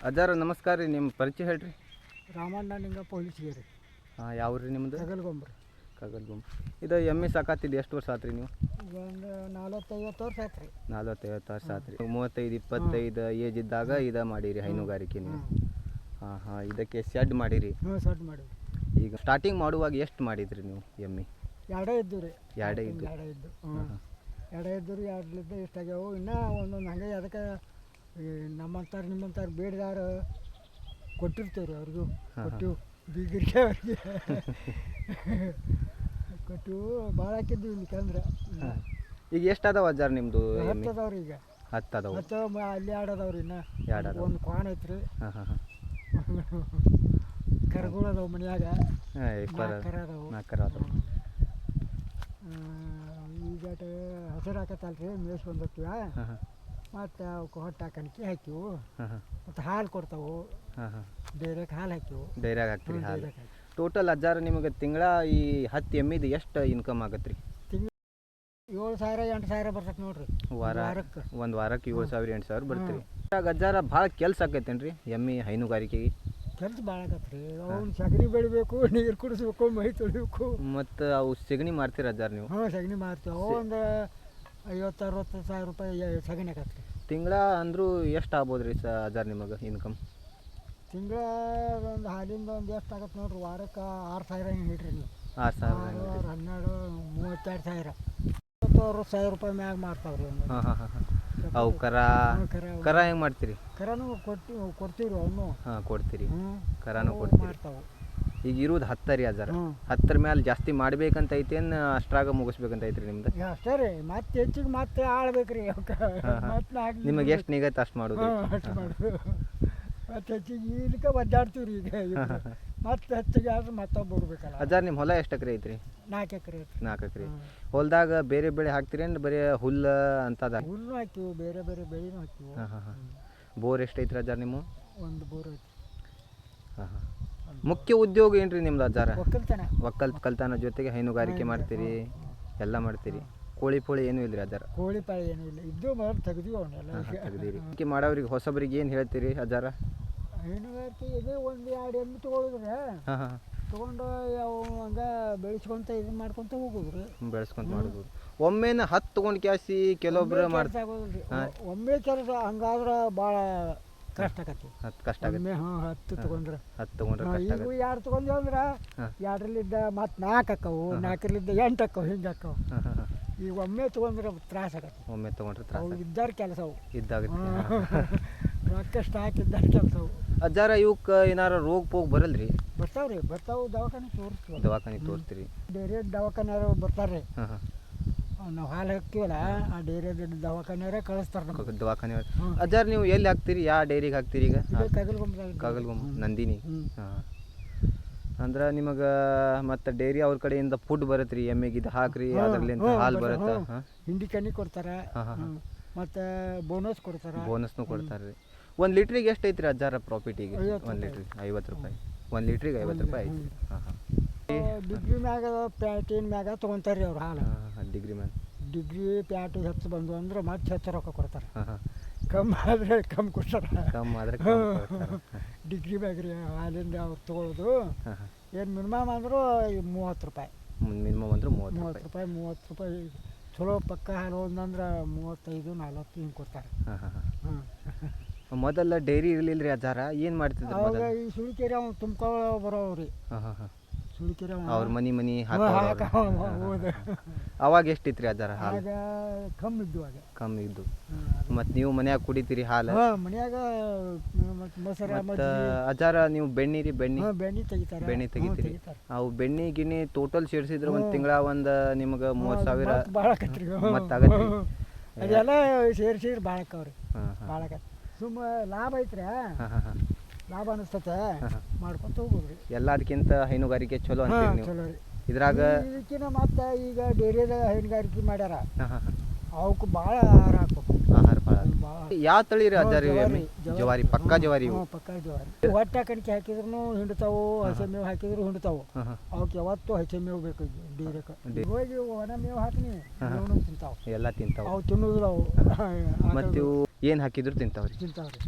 ಅಜ್ಜಾರ ನಮಸ್ಕಾರ ರೀ ನಿಮ್ಮ ಪರಿಚಯ ಹೇಳ್ರಿ. ರಾಮಣ್ಣ ನಿಂಗ ಪೊಲೀಸ್ಗೆ ಹಾಂ ಯಾವ ರೀ ನಿಮ್ಮದು ತಗಲ್ಗೊಂಬ್ರಿ ಕಗಲ್ಗೊಂಬ. ಇದು ಎಮ್ಮೆ ಸಾಕಾತಿದ್ದು ಎಷ್ಟು ವರ್ಷ ಆತ್ರಿ ನೀವು? ಒಂದು ನಲ್ವತ್ತೈವತ್ತು ವರ್ಷ ಆಯ್ತು ರೀ ನಲ್ವತ್ತೈವತ್ತು ವರ್ಷ ಆತ್ರಿ. ಮೂವತ್ತೈದು ಇಪ್ಪತ್ತೈದು ಏಜ್ ಇದ್ದಾಗ ಇದು ಮಾಡಿರಿ ಹೈನುಗಾರಿಕೆ ನೀವು. ಹಾಂ ಹಾಂ ಇದಕ್ಕೆ ಶೆಡ್ ಮಾಡಿರಿ. ಹ್ಞೂ ಶೆಡ್ ಮಾಡಿ ಈಗ ಸ್ಟಾರ್ಟಿಂಗ್ ಮಾಡುವಾಗ ಎಷ್ಟು ಮಾಡಿದ್ರಿ ನೀವು ಎಮ್ಮೆ ಎರಡೇ ಇದ್ದು ರೀ. ಎರಡೇ ಇದ್ದು. ಎರಡೇ ಇದ್ದು. ಎರಡೇ ಇದ್ದು ರೀ ಎರಡ್ಲಿದ್ದ ಇಷ್ಟಾಗ್ಯಾವು ಇನ್ನೂ ಒಂದೊಂದು ಹಂಗೆ ಅದಕ್ಕೆ ಈ ನಮ್ಮಂತಾರ ಬೇಡದಾರು ಕೊಟ್ಟಿರ್ತೇವ್ರಿ ಕೊಟ್ಟಿರ್ತೀವಿ ರೀ ಅವ್ರಿಗೂ ಕೊಟ್ಟಿವು ಬೀಗರಿಗೆ ಅವ್ರಿಗೆ. ಕೊಟ್ಟಿವು ಭಾಳ ಹಾಕಿದ್ವಿ ಇಲ್ಲಿ ಕಂದ್ರೆ. ಈಗ ಎಷ್ಟು ಅದಾವ ಅಜ್ಜಾರ ನಿಮ್ಮದು ಹತ್ತದವ್ರಿ ಈಗ. ಹತ್ತು ಅದಾವ. ಹತ್ತು ಅಲ್ಲಿ ಆಡೋದವ್ರಿ ಇನ್ನ. ಎರಡು ಅದಾವ. ಒಂದು ಕ್ವಾನ್ ಐತ್ರಿ. ಹಾಂ ಹಾಂ ಮನ್ಯಾಗ. ನಾಲ್ಕರ ಈಗ ಹಸಿರು ಹಾಕತ್ತಲ್ರಿ ಮೇಸ್ ಬಂದಿರ್ತೀವ ಹಾಂ ಹಾಂ. ಮತ್ತು ಅವಕ್ಕೆ ಹೊಟ್ಟೆ ಹಾಕಣಿಕೆ ಹಾಕಿವು ಮತ್ತು ಹಾಲು ಕೊಡ್ತಾವು. ಡೈರೆಕ್ಟ್ ಹಾಲು ಹಾಕಿವು ಡೈರ್ಯಾಗ ಹಾಕ್ತೀರಿ ಹ್ಞೂ, ಹಾಲು. ಟೋಟಲ್ ಅಜ್ಜಾರ ನಿಮಗೆ ತಿಂಗಳ ಈ ಹತ್ತು ಎಮ್ಮಿದು ಎಷ್ಟು ಇನ್ಕಮ್ ಆಗತ್ತೆ ರೀ ಏಳು ಸಾವಿರ ಎಂಟು ಸಾವಿರ ಬರ್ತೈತೆ ನೋಡ್ರಿ. ವಾರ ವಾರಕ್ಕೆ ಒಂದು ವಾರಕ್ಕೆ ಏಳು ಸಾವಿರ ಎಂಟು ಸಾವಿರ ಬರ್ತೀರಿ ಗಜ್ಜಾರ ಅಜ್ಜಾರ ಭಾಳ ಕೆಲಸ ಆಕೈತೇನು ರೀ ಎಮ್ಮೆ ಹೈನುಗಾರಿಕೆಗೆ ಕೆಲಸ ಭಾಳ ಆಗತ್ತೆ ರೀ ಅವ್ನು ಸಗಣಿ ಬೆಳಿಬೇಕು ನೀರು ಕುಡಿಸ್ಬೇಕು ಮೈ ತೊಳಿಬೇಕು. ಮತ್ತು ಅವು ಸಗಣಿ ಮಾರ್ತೀರ ಅಜ್ಜಾರ ನೀವು? ಹಾಂ ಸಗಣಿ ಮಾರ್ತೀವಿ. ಅವು ಒಂದು ಐವತ್ತು ಅರವತ್ತು ಸಾವಿರ ರೂಪಾಯಿ ಸಗಣಿ ಹಾಕ್ತೀವಿ ರೀ ತಿಂಗಳ ಅಂದರೂ ಎಷ್ಟು ಆಗ್ಬೋದು ರೀ ಸರ್ ನಿಮಗೆ ಇನ್ಕಮ್ ತಿಂಗಳ ಒಂದು ಹಾಲಿಂದ ಒಂದು ಎಷ್ಟು ಆಗತ್ತೆ ನೋಡ್ರಿ ವಾರಕ್ಕೆ ಆರು ಸಾವಿರ ಹಿಂಗೆ ಇಡ್ರಿ ನೀವು. ಆರು ಸಾವಿರ ಆರು ಹನ್ನೆರಡು ಮೂವತ್ತೆರಡು ಸಾವಿರ. ಇಪ್ಪತ್ತು ಅರವತ್ತು ಸಾವಿರ ರೂಪಾಯಿ ಮ್ಯಾಗ ಮಾರ್ತಾವ್ರಿ ಒಂದು ಹಾಂ ಹಾಂ ಹಾಂ ಅವು ಕರ ಕರ ಹೆಂಗೆ ಮಾಡ್ತೀರಿ? ಕರನು ಕೊಟ್ಟು ಕೊಡ್ತೀವಿ ಅವನು. ಹಾಂ ಕೊಡ್ತೀರಿ. ಹ್ಞೂ ಕೊಡ್ತೀವಿ ಮಾಡ್ತಾವು. ಈಗ ಇರೋದು ಹತ್ತರಿ ರೀ ಅಜ್ಜಾರ ಹ್ಞೂ ಹತ್ತರ ಮೇಲೆ ಜಾಸ್ತಿ ಮಾಡ್ಬೇಕಂತ ಐತೇನು ಅಷ್ಟ್ರಾಗ ಮುಗಿಸ್ಬೇಕಂತ ಐತ್ರಿ ನಿಮ್ದು? ಅಷ್ಟೇ ರೀ ಮತ್ತೆ ಹೆಚ್ಚಿಗೆ ಮತ್ತೆ ಆಳ್ಬೇಕು ರೀ ಮತ್ತೆ ನಾಲ್ಕು ನಿಮಗೆ ಎಷ್ಟು ನಿಗತ್ತೆ ಅಷ್ಟು ಮಾಡೋದು? ಮತ್ತೆ ಹೆಚ್ಚಿಗೆ ಇದಕ್ಕೆ ಒದ್ದಾಡ್ತೀವಿ ರೀ ಈಗ ಮತ್ತೆ ಹೆಚ್ಚಿಗೆ ಆದ್ರೆ ಮತ್ತೊಬ್ಬ ಬಿಡ್ಬೇಕಲ್ಲ ಅಜ್ಜಾರ್ ನಿಮ್ಮ ಹೊಲ ಎಷ್ಟು ಎಕರೆ ಐತ್ರಿ? ನಾಲ್ಕು ಎಕರೆ ಐತಿ ನಾಲ್ಕು ಎಕರೆ. ಹೊಲ್ದಾಗ ಬೇರೆ ಬೆಳೆ ಹಾಕ್ತೀರೇನು ಬರೀ ಹುಲ್ಲ ಅಂತದ? ಹುಲ್ಲು ಹಾಕಿವು ಬೇರೆ ಬೇರೆ ಬೆಳೆನೂ ಹಾಕಿವು ಹಾಂ ಹಾಂ ಹಾಂ. ಬೋರ್ ಎಷ್ಟು ಐತ್ರಿ ಹಜಾರ್ ನಿಮ್ಮ ಒಂದು ಬೋರ್ ಐತಿ ಹಾಂ ಹಾಂ. ಮುಖ್ಯ ಉದ್ಯೋಗ ಏನ್ರಿ ನಿಮ್ದು ಅಜ್ಜಾರ ಒಕ್ಕಲ್ತನ. ಒಕ್ಕಲ್ ಕಲ್ತಾನ ಜೊತೆಗೆ ಹೈನುಗಾರಿಕೆ ಮಾಡ್ತೀರಿ ಎಲ್ಲ ಮಾಡ್ತೀರಿ. ಕೋಳಿ ಪೋಳಿ ಏನೂ ಇಲ್ರಿ ಅಜ್ಜಾರ ಕೋಳಿ ಪಾಳಿ ಏನು ಇಲ್ಲ. ಇದ್ದು ಮಾಡಿ ತೆಗ್ದಿವಿ ಅವನ್ನೆಲ್ಲ ತೆಗ್ದಿರಿ. ಆಯ್ಕೆ ಮಾಡೋರಿಗೆ ಹೊಸಬರಿಗೆ ಏನು ಹೇಳ್ತೀರಿ ಅಜ್ಜಾರ ಹೈನುಗಾರಿಕೆ ಇದೆ ಒಂದು ಎರಡು ಎಮ್ಮೆ ತೊಗೊಳಿದ್ರೆ ಹಾಂ ಹಾಂ. ತೊಗೊಂಡು ಅವು ಹಂಗೆ ಬೆಳೆಸ್ಕೊಂತ ಇದನ್ನ ಮಾಡ್ಕೊಂತ ಹೋಗೋದ್ರಿ. ಬೆಳೆಸ್ಕೊಂತ ಮಾಡ್ಬೋದು. ಒಮ್ಮೆನ ಹತ್ತು ತೊಗೊಂಡು ಕ್ಯಾಸಿ ಕೆಲವೊಬ್ರು ಮಾಡ್ತಾ ಮಾಡ್ತಾರೆ. ಒಮ್ಮೆ ಕೆಲಸ ಹಂಗಾದ್ರೆ ಭಾಳ ಕಷ್ಟ ಆಕತಿ ಹತ್ತು ಕಷ್ಟ ಆಗುತ್ತೆ. ಒಮ್ಮೆ ಹತ್ತು ತಗೊಂಡ್ರೆ. ಹತ್ತು ತೊಗೊಂಡ್ರೆ ಕಷ್ಟ ಈಗ ಆಗುತ್ತೆ ಎರಡು ತೊಗೊಂಡ್ವಿ ಅಂದ್ರೆ? ಹಾಂ. ಎರಡರಲ್ಲಿದ್ದ ಮತ್ತು ನಾಲ್ಕು ಅಕ್ಕವು ನಾಲ್ಕರಲ್ಲಿದ್ದ ಎಂಟು ಅಕ್ಕವು ಹಿಂಗೆ ಅಕ್ಕವು. ಹಾಂ ಹಾಂ ಹಾಂ. ಈಗ ಒಮ್ಮೆ ತಗೊಂಡ್ರೆ ತ್ರಾಸ ಆಗತ್ತೆ. ಒಮ್ಮೆ ತೊಗೊಂಡ್ರೆ ಅವು ತ್ರಾಸ ಇದ್ದಾರ ಕೆಲಸ ಅವು ಇದ್ದಾಗುತ್ತೆ ರೊಕ್ಕ ಸ್ಟಾಕ್ ಇದ್ದಾರ ಕೆಲಸ ಅವು ಅಜ್ಜಾರ ಇವಕ್ಕೆ ಏನಾರ ರೋಗ ಪೋಗ ಬರಲ್ರಿ? ಬರ್ತಾವ್ರಿ ಬರ್ತಾವು ದವಾಖಾನೆ ತೋರಿಸ್ತೀವಿ ದವಾಖಾನೆ ತೋರಿಸ್ತೀರಿ. ಬೇರೆ ದವಾಖಾನೆ ಬರ್ತಾರೆ ಹಾಂ ಹಾಂ. ನಾವು ಹಾಲು ಹಾಕ್ತೀವಲ್ಲ ಆ ಡೈರಿ ದವಾಖಾನೆಯವರೇ ಕಳಿಸ್ತಾರೆ ನಮ್ಗೆ. ದವಾಖಾನೆ. ಅಜ್ಜಾರ ನೀವು ಎಲ್ಲಿ ಹಾಕ್ತೀರಿ? ಯಾವ ಡೈರಿಗೆ ಹಾಕ್ತೀರಿ ಈಗ? ಇದೇ ಕಗಲ್ಗೊಂಬದಾಗ ನಂದಿನಿ. ಹ್ಮ್. ಹಾಂ. ಅಂದ್ರೆ ನಿಮಗೆ ಮತ್ತೆ ಡೈರಿ ಅವ್ರ ಕಡೆಯಿಂದ ಫುಡ್ ಬರುತ್ತೆ ರೀ ಎಮ್ಮೆಗೆ ಇದು ಹಾಕ್ರಿ ಅದರಲ್ಲಿ ಹಾಲು ಬರುತ್ತೆ. ಹಾಂ. ಹಿಂಡಿ ಕಣ್ಣಿ ಕೊಡ್ತಾರೆ. ಹಾಂ ಹಾಂ ಹಾಂ. ಮತ್ತು ಬೋನಸ್ ಕೊಡ್ತಾರೆ. ಬೋನಸ್ನು ಕೊಡ್ತಾರೆ ರೀ. ಒಂದು ಲೀಟ್ರಿಗೆ ಎಷ್ಟು ಐತ್ರಿ ಅಜ್ಜಾರ ಪ್ರಾಫಿಟಿಗೆ ಐವತ್ತು ಒಂದು ರೂಪಾಯಿ. ಲೀಟ್ರಿಗೆ ಐವತ್ತು ರೂಪಾಯಿ. ಒಂದು ಲೀಟ್ರಿಗೆ ಐವತ್ತು ರೂಪಾಯಿ ಐತಿ ಹಾಂ ಹಾಂ. ಡಿಗ್ರಿ ಮ್ಯಾಗ ಪ್ಯಾಟಿನ ಮ್ಯಾಗ ತೊಗೊಂತಾರೆ ಅವ್ರು ಹಾಲು. ಡಿಗ್ರಿ ಮ್ಯಾಗ ಡಿಗ್ರಿ ಪ್ಯಾಟು ಹೆಚ್ಚು ಬಂದು ಅಂದ್ರೆ ಮತ್ತೆ ಹೆಚ್ಚು ರೊಕ್ಕ ಕೊಡ್ತಾರೆ. ಕಮ್ಮಿ ಆದರೆ ಕಮ್ಮಿ ಕೊಡ್ತಾರೆ. ಕಮ್ಮಿ ಆದರೆ ಡಿಗ್ರಿ ಮ್ಯಾಗ ರೀ ಹಾಲಿಂದ ಅವ್ರು ತೊಗೊಳೋದು. ಏನು ಮಿನಿಮಮ್ ಅಂದರೂ ಮೂವತ್ತು ರೂಪಾಯಿ. ಮಿನಿಮಮ್ ಅಂದ್ರೆ ಮೂವತ್ತು ಮೂವತ್ತು ರೂಪಾಯಿ ಮೂವತ್ತು ರೂಪಾಯಿ. ಚಲೋ ಪಕ್ಕ ಹಾಲು ಹೋದಂದ್ರೆ ಮೂವತ್ತೈದು ನಲ್ವತ್ತು ಹಿಂಗೆ ಕೊಡ್ತಾರೆ. ಮೊದಲ ಡೈರಿ ಇರಲಿಲ್ಲ ರೀ ಅಜ್ಜಾರ ಏನು ಮಾಡ್ತಿದ್ರು ಅವಾಗ ಮೊದಲು? ಈ ಸುಳಿಕೆರೆ ಅವ್ನು ತುಂಬ್ಕೊಳ್ಳೋ ಬರೋವ್ರಿ. ಸುಳಿಕೆರೆ ಅವ್ರ ಮನಿ ಮನಿ ಹೌದು. ಅವಾಗ ಎಷ್ಟಿತ್ರಿ ಅದರ ಹಾಲು? ಆಗ ಕಮ್ಮಿ ಇದ್ದು ಆಗ ಕಮ್ಮಿ ಇದ್ದು ಮತ್ತೆ ನೀವು ಮನ್ಯಾಗ ಕುಡಿತೀರಿ ಹಾಲು? ಹಾ ಮನ್ಯಾಗ ಮತ್ತು ಮೊಸರ ಮತ್ತು ಮಜ್ಜಿಗೆ. ಅಜ್ಜಾರ ನೀವು ಬೆಣ್ಣಿ ರೀ ಬೆಣ್ಣಿ? ಬೆಣ್ಣಿ ಬೆಣ್ಣೆ ತೆಗಿತಾರೆ. ಬೆಣ್ಣೆ ಹ್ಞೂ, ತೆಗಿತೀರಿ. ತೆಗಿತಾರೆ. ಅವು ಬೆಣ್ಣಿ ಗಿಣ್ಣಿ ಟೋಟಲ್ ಸೇರಿಸಿದ್ರೆ ಒಂದು ತಿಂಗಳ ಒಂದು ನಿಮ್ಗ ಮೂವತ್ತು ಸಾವಿರ ಭಾಳ ಆಕತ್ರಿ ಮತ್ತ್ ಆಗತ್ರಿ. ಅದೆಲ್ಲ ಸೇರಿ ಸೇರಿ ಭಾಳ ಭಾಳ ಆಕತ್ ಸುಮ್ಮ ಲಾಭ ಐತ್ರಿ ಲಾಭ ಅನಿಸ್ತತೆ ಮಾಡ್ಕೊಂತ ಹೋಗ್ಬೋದ್ರಿ. ಎಲ್ಲದಕ್ಕಿಂತ ಹೈನುಗಾರಿಕೆ ಚಲೋ ಅಂತ ನೀವು. ಚಲೋ ರೀ. ಇದ್ರಾಗ ಇದಕ್ಕಿನ ಮತ್ತೆ ಈಗ ಡೇರಿಯಾದಾಗ ಹೈನುಗಾರಿಕೆ ಮಾಡ್ಯಾರ ಅವಕ್ಕೆ ಭಾಳ ಆಹಾರ ಹಾಕ್ಬೇಕು. ಆಹಾರ ಭಾಳ ಯಾವ ತಳಿ ರೀ ಅಜ್ಜಾರ ಜವಾರಿ, ಪಕ್ಕಾ ಜವಾರಿ ಪಕ್ಕಾ ಜವಾರಿ. ಹೊಟ್ಟೆ ಕಣಿಕೆ ಹಾಕಿದ್ರು ಹಿಂಡ್ತಾವು ಹಸಿ ಮೇವು ಹಾಕಿದ್ರು ಹಿಂಡ್ತಾವು. ಅವಕ್ಕೆ ಯಾವತ್ತೂ ಹಸಿ ಮೇವು ಬೇಕು ಹೋಗಿ ಒಣ ಮೇವು ಹಾಕಿನಿ ತಿಂತಾವ. ಎಲ್ಲ ತಿಂತಾವ. ಅವು ತಿನ್ನೋದಿಲ್ಲ ಅವು. ಮತ್ತು ಏನು ಹಾಕಿದ್ರು ತಿಂತಾವ್ರಿ. ತಿಂತಾವ್ರಿ.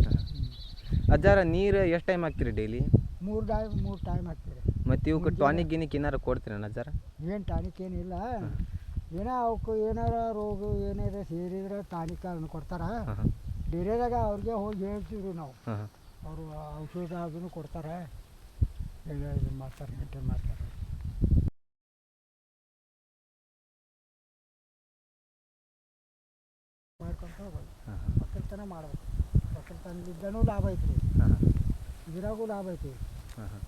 ಅಜ್ಜಾರ ನೀರು ಎಷ್ಟು ಟೈಮ್ ಹಾಕ್ತೀರಿ ಡೈಲಿ ಮೂರು ಟೈಮ್ ಮೂರು ಟೈಮ್ ಹಾಕ್ತೀರಿ. ಮತ್ತು ಇವಕ್ಕೆ ಟಾನಿಕ್ ಗಿನಿಕ್ ಏನಾರು ಕೊಡ್ತೀರೇನು ಅಜ್ಜಾರ? ಏನು ಟಾನಿಕ್ ಏನಿಲ್ಲ ಏನೋ ಅವಕ್ಕೆ ಏನಾರ ರೋಗ ಏನಾರ ಸೇರಿದ್ರೆ ಟಾನಿಕ್ ಅದನ್ನು ಕೊಡ್ತಾರ. ಡೇರಿಯಾದಾಗ ಅವ್ರಿಗೆ ಹೋಗಿ ಹೇಳ್ತಿದ್ರು ನಾವು. ಅವರು ಔಷಧ ಅದನ್ನು ಕೊಡ್ತಾರೆ. ಎಲ್ಲ ಇದು ಮಾಡ್ತಾರೆ ಮೇಂಟೈನ್ ಮಾಡ್ತಾರೆ. ಮಾಡ್ಕೊಂತ ಹೋಗೋದು. ಒಕ್ಕಲ್ತನ ಮಾಡ್ಬೇಕು. ಒಕ್ಕಲ್ತನದಿಂದನೂ ಲಾಭ ಐತ್ರಿ. ಹಾಂ ಇದ್ರಾಗೂ ಲಾಭ ಐತಿ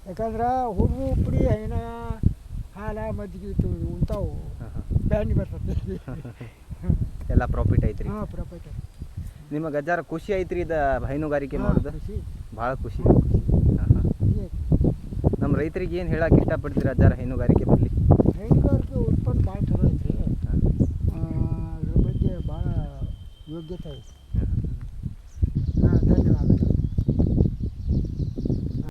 ಯಾಕಂದ್ರೆ ಹುಡುಗು ಪುಡಿ ಹೈನ ಹಾಲ ಮಜ್ಜಿಗೆ ಇತ್ತು ಉಂತಾವು. ಬ್ಯಾಂಡ್ ಬರ್ತದೆ. ಎಲ್ಲ ಪ್ರಾಫಿಟ್ ಐತ್ರಿ. ಹಾಂ ಪ್ರಾಫಿಟ್ ಐತಿ ನಿಮ್ಮ ಗಜ್ಜಾರ ಖುಷಿ ಐತ್ರಿ ಇದು ಹೈನುಗಾರಿಕೆ ಮಾಡೋದು? ಖುಷಿ. ಭಾಳ ಖುಷಿ. ನಮ್ಮ ರೈತರಿಗೆ ಏನು ಹೇಳಕ್ಕೆ ಇಷ್ಟಪಡ್ತೀರಿ ಅಜ್ಜಾರ ಹೈನುಗಾರಿಕೆ ಬರಲಿ ಹೈನುಗಾರಿಕೆ ಉತ್ಪನ್ನ ಭಾಳ ಚಲೋ ಐತ್ರಿ. ಅದ್ರ ಬಗ್ಗೆ ಭಾಳ ಯೋಗ್ಯತೆ ಐತಿ